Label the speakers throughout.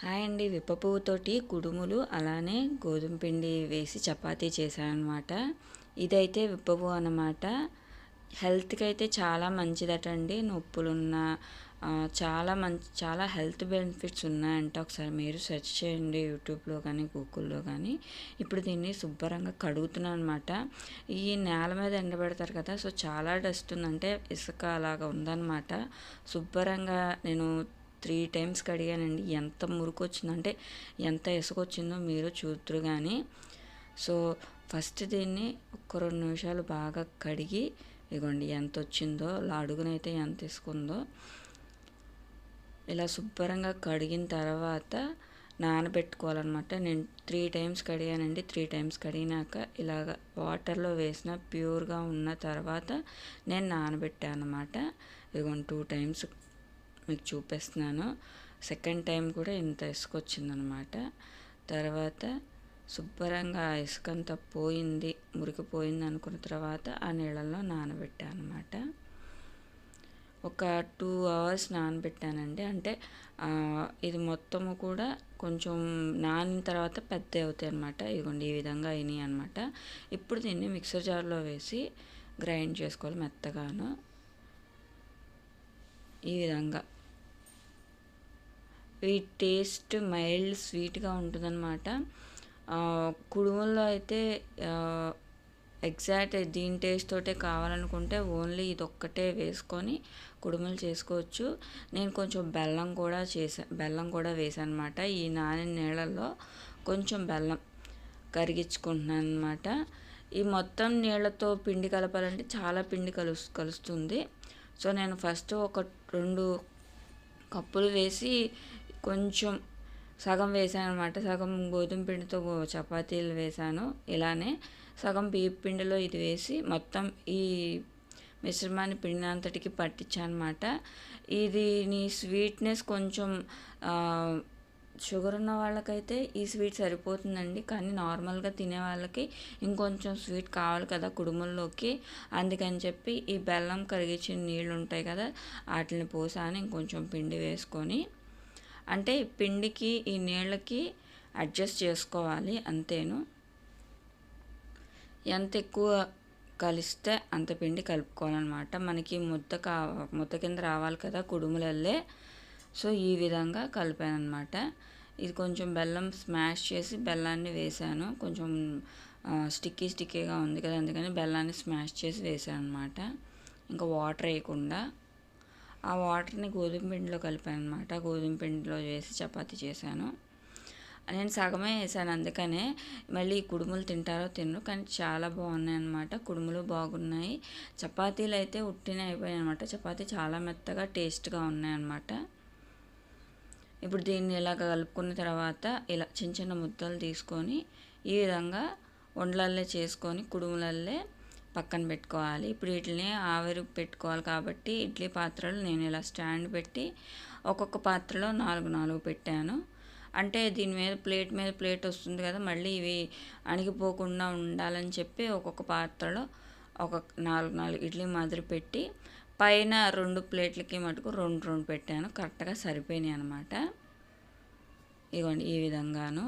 Speaker 1: Hi అండి. విప్పపువ్వుతోటి కుడుములు అలానే గోధుమ పిండి వేసి చపాతీ చేశానమాట ఇదైతే విప్ప అనమాట హెల్త్కి అయితే చాలా మంచిదటండి. నొప్పులున్న చాలా మంచి చాలా హెల్త్ బెనిఫిట్స్ ఉన్నాయంట. ఒకసారి మీరు సెర్చ్ చేయండి యూట్యూబ్లో కానీ గూగుల్లో కానీ ఇప్పుడు దీన్ని శుభ్రంగా కడుగుతున్నాను అనమాట ఈ నేల మీద ఎండబెడతారు కదా సో చాలా డస్ట్ ఉందంటే ఇసుక అలాగా ఉందన్నమాట. శుభ్రంగా నేను త్రీ టైమ్స్ కడిగానండి. ఎంత మురికి వచ్చిందంటే ఎంత ఇసుక వచ్చిందో మీరు చూద్దరు కానీ సో ఫస్ట్ దీన్ని ఒక రెండు నిమిషాలు బాగా కడిగి ఇగోండి ఎంత వచ్చిందో అడుగునైతే ఎంత ఇసుకుందో ఇలా శుభ్రంగా కడిగిన తర్వాత నానబెట్టుకోవాలన్నమాట. నేను త్రీ టైమ్స్ కడిగానండి. త్రీ టైమ్స్ కడిగినాక ఇలాగ వాటర్లో వేసిన ప్యూర్గా ఉన్న తర్వాత నేను నానబెట్టాను అనమాట ఇదిగోండి టూ టైమ్స్ మీకు చూపిస్తున్నాను. సెకండ్ టైం కూడా ఇంత ఇసుక వచ్చిందనమాట తర్వాత శుభ్రంగా ఆ ఇసుక అంతా పోయింది మురికిపోయింది అనుకున్న తర్వాత ఆ నీళ్ళల్లో నానబెట్టాను అనమాట ఒక టూ అవర్స్ నానబెట్టానండి. అంటే ఇది మొత్తము కూడా కొంచెం నానిన తర్వాత పెద్ద అవుతాయి అనమాట ఇదిగోండి ఈ విధంగా అయినాయి అనమాట ఇప్పుడు దీన్ని మిక్సర్ జార్లో వేసి గ్రైండ్ చేసుకోవాలి మెత్తగాను. ఈ విధంగా. ఈ టేస్ట్ మైల్డ్ స్వీట్గా ఉంటుందన్నమాట. ఆ, కుడుముల్లో అయితే ఎగ్జాక్ట్ దీని టేస్ట్ తోటే కావాలనుకుంటే ఓన్లీ ఇది ఒక్కటే వేసుకొని కుడుములు చేసుకోవచ్చు. నేను కొంచెం బెల్లం కూడా చేసా బెల్లం కూడా వేసాను అనమాట ఈ నానిన నీళ్ళల్లో కొంచెం బెల్లం కరిగించుకుంటున్నాను అనమాట ఈ మొత్తం నీళ్ళతో పిండి కలపాలంటే చాలా పిండి కలుసు కలుస్తుంది. సో నేను ఫస్ట్ ఒక రెండు కప్పులు వేసి కొంచెం సగం వేసాను అనమాట సగం గోధుమ పిండితో చపాతీలు వేసాను. ఇలానే సగం బియ్య పిండిలో ఇది వేసి మొత్తం ఈ మిశ్రమాన్ని పిండినంతటికి పట్టించాను అనమాట ఇది నీ స్వీట్నెస్ కొంచెం షుగర్ ఉన్న వాళ్ళకైతే ఈ స్వీట్ సరిపోతుందండి. కానీ నార్మల్గా తినే వాళ్ళకి ఇంకొంచెం స్వీట్ కావాలి కదా కుడుముల్లోకి. అందుకని చెప్పి ఈ బెల్లం కరిగించిన నీళ్ళు ఉంటాయి కదా వాటిని పోసాను. ఇంకొంచెం పిండి వేసుకొని అంటే ఈ పిండికి ఈ నీళ్ళకి అడ్జస్ట్ చేసుకోవాలి అంతేను. ఎంత ఎక్కువ కలిస్తే అంత పిండి కలుపుకోవాలన్నమాట. మనకి ముద్ద కావ ముద్ద కింద రావాలి కదా కుడుములల్లే. సో ఈ విధంగా కలిపాను అనమాట ఇది కొంచెం బెల్లం స్మాష్ చేసి బెల్లాన్ని వేసాను. కొంచెం స్టిక్కీ స్టిక్కీగా ఉంది కదా అందుకని బెల్లాన్ని స్మాష్ చేసి వేసాను అనమాట ఇంకా వాటర్ వేయకుండా. ఆ వాటర్ని గోధుమ పిండిలో కలిపాను అనమాట గోధుమ పిండిలో చేసి చపాతి చేశాను. నేను సగమే వేసాను. అందుకనే మళ్ళీ కుడుములు తింటారో తినరు కానీ చాలా బాగున్నాయి అనమాట కుడుములు బాగున్నాయి. చపాతీలు అయితే ఉట్టిన అయిపోయాయి అనమాట చపాతీ చాలా మెత్తగా టేస్ట్గా ఉన్నాయి అనమాట ఇప్పుడు దీన్ని ఇలా కలుపుకున్న తర్వాత ఇలా చిన్న చిన్న ముద్దలు తీసుకొని ఈ విధంగా వండలల్లే చేసుకొని కుడుములల్లే పక్కన పెట్టుకోవాలి. ఇప్పుడు వీటిని ఆవిరి పెట్టుకోవాలి కాబట్టి ఇడ్లీ పాత్రలు నేను ఇలా స్టాండ్ పెట్టి ఒక్కొక్క పాత్రలో నాలుగు నాలుగు పెట్టాను. అంటే దీని మీద ప్లేట్ మీద ప్లేట్ వస్తుంది కదా మళ్ళీ ఇవి అణిగిపోకుండా ఉండాలని చెప్పి ఒక్కొక్క పాత్రలో ఒక నాలుగు నాలుగు ఇడ్లీ మాదిరి పెట్టి పైన రెండు ప్లేట్లకి మటుకు రెండు రెండు పెట్టాను. కరెక్ట్గా సరిపోయినాయి అనమాట ఇదిగోండి ఈ విధంగాను.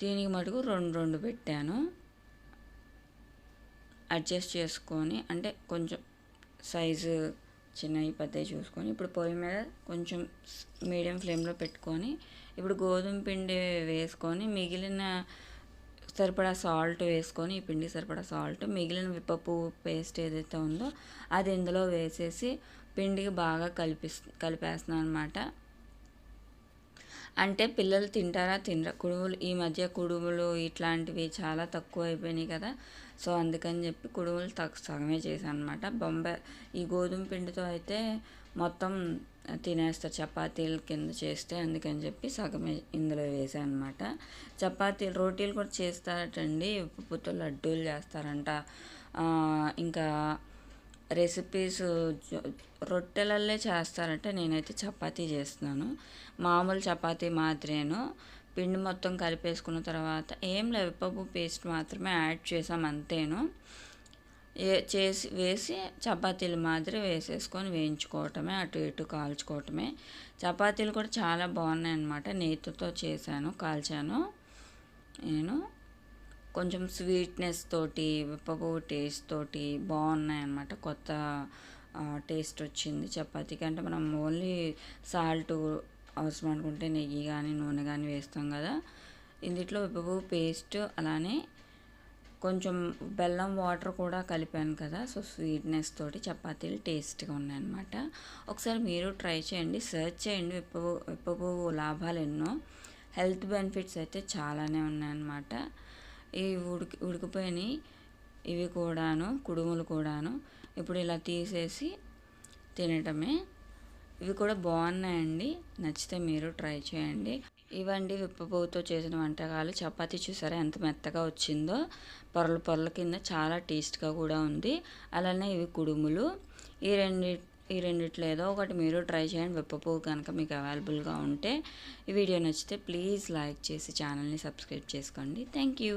Speaker 1: దీనికి మటుకు రెండు రెండు పెట్టాను. అడ్జస్ట్ చేసుకొని అంటే కొంచెం సైజు చిన్నవి పెద్దవి చూసుకొని ఇప్పుడు పొయ్యి మీద కొంచెం మీడియం ఫ్లేమ్లో పెట్టుకొని ఇప్పుడు గోధుమ పిండి వేసుకొని మిగిలిన సరిపడా సాల్ట్ వేసుకొని ఈ పిండి సరిపడా సాల్ట్ మిగిలిన విప్పపు పేస్ట్ ఏదైతే ఉందో అది ఇందులో వేసేసి పిండికి బాగా కలిపి కలిపేస్తున్నాను అనమాట అంటే పిల్లలు తింటారా తినరా? కుడుములు ఈ మధ్య కుడుములు ఇట్లాంటివి చాలా తక్కువ అయిపోయినాయి కదా. సో అందుకని చెప్పి కుడుములు తక్కువ సగమే చేశాను అనమాట బొంబాయి ఈ గోధుమ పిండితో అయితే మొత్తం తినేస్తారు చపాతీలు కింద చేస్తే అందుకని చెప్పి సగమే ఇందులో వేసాను అనమాట చపాతీలు రోటీలు కూడా చేస్తారటండి. ఉప్పుతో లడ్డూలు చేస్తారంట. ఇంకా రెసిపీస్ రొట్టెలల్లే చేస్తారంటే నేనైతే చపాతీ చేస్తున్నాను. మామూలు చపాతీ మాత్రేను పిండి మొత్తం కలిపేసుకున్న తర్వాత ఏం లేదు పప్పు పేస్ట్ మాత్రమే యాడ్ చేసాం అంతేను. ఏ చేసి వేసి చపాతీలు మాదిరి వేసేసుకొని వేయించుకోవటమే అటు ఇటు కాల్చుకోవటమే. చపాతీలు కూడా చాలా బాగున్నాయి అన్నమాట నేతితో చేశాను కాల్చాను. నేను కొంచెం స్వీట్నెస్ తోటి విప్పపు టేస్ట్ తోటి బాగున్నాయి అన్నమాట కొత్త టేస్ట్ వచ్చింది. చపాతీకి అంటే మనం ఓన్లీ సాల్ట్ అవసరం అనుకుంటే నెయ్యి కానీ నూనె కానీ వేస్తాం కదా. ఇందులో విప్పపు పేస్ట్ అలానే కొంచెం బెల్లం వాటర్ కూడా కలిపాను కదా. సో స్వీట్నెస్ తోటి చపాతీలు టేస్ట్గా ఉన్నాయన్నమాట. ఒకసారి మీరు ట్రై చేయండి. సెర్చ్ చేయండి విప్ప విప్పపు లాభాలు ఎన్నో. హెల్త్ బెనిఫిట్స్ అయితే చాలానే ఉన్నాయన్నమాట. ఇవి ఉడికి ఉడికిపోయినాయి. ఇవి కూడాను కుడుములు కూడాను ఇప్పుడు ఇలా తీసేసి తినటమే. ఇవి కూడా బాగున్నాయండి. నచ్చితే మీరు ట్రై చేయండి. ఇవండి విప్పపువ్వుతో చేసిన వంటకాలు. చపాతీ చూసారా ఎంత మెత్తగా వచ్చిందో. పొరలు పొరల కింద చాలా టేస్ట్గా కూడా ఉంది. అలానే ఇవి కుడుములు. ఈ రెండు ఈ రెండిట్లో ఏదో ఒకటి మీరు ట్రై చేయండి. విప్పపువ్వు కనుక మీకు అవైలబుల్గా ఉంటే. ఈ వీడియో నచ్చితే ప్లీజ్ లైక్ చేసి ఛానల్ని సబ్స్క్రైబ్ చేసుకోండి. Thank you.